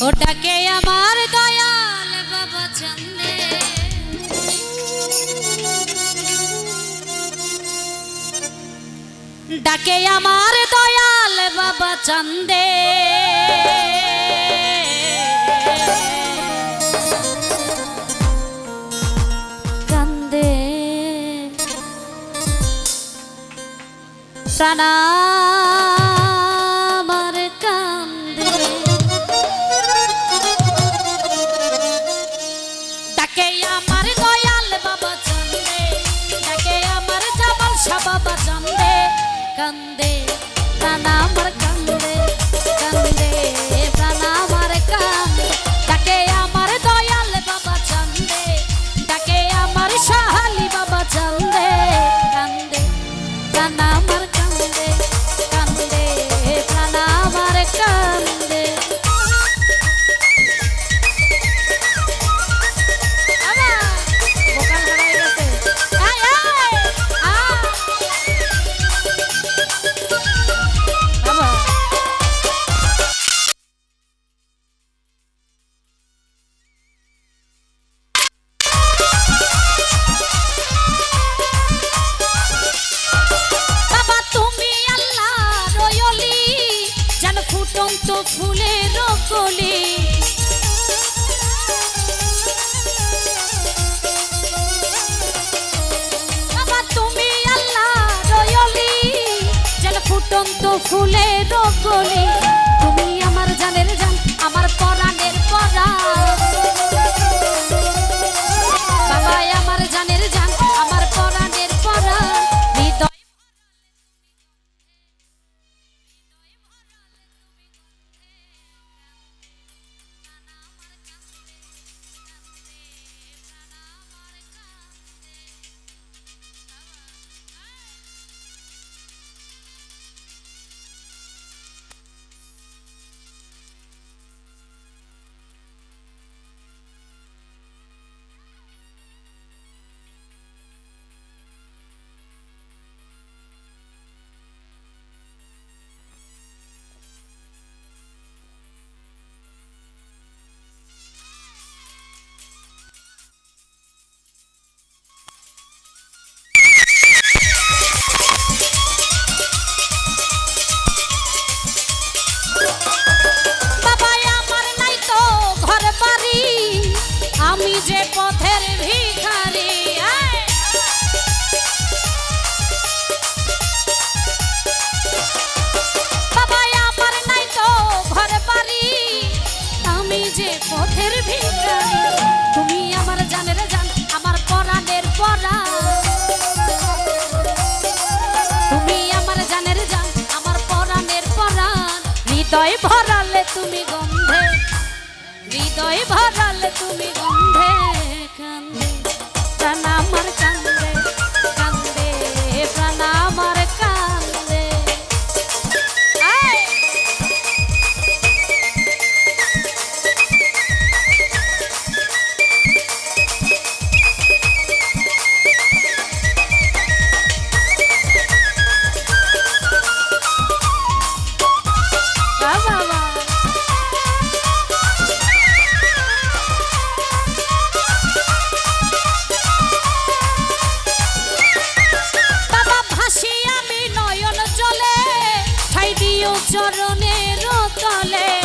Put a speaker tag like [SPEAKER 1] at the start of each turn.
[SPEAKER 1] ওটাকে আমার দয়াল বাবা চন্দে। ডাকে আমার দয়াল বাবা চন্দে। প্রাণা ফুটন্ত ফুলের কলে তুমি আল্লাহ রয়লি, যেন ফুটন্ত ফুলে কলে তুমি আমার জানের জান, আমার পরাণের পরা भाई भरल तुम्हें गंधे চরণের তলে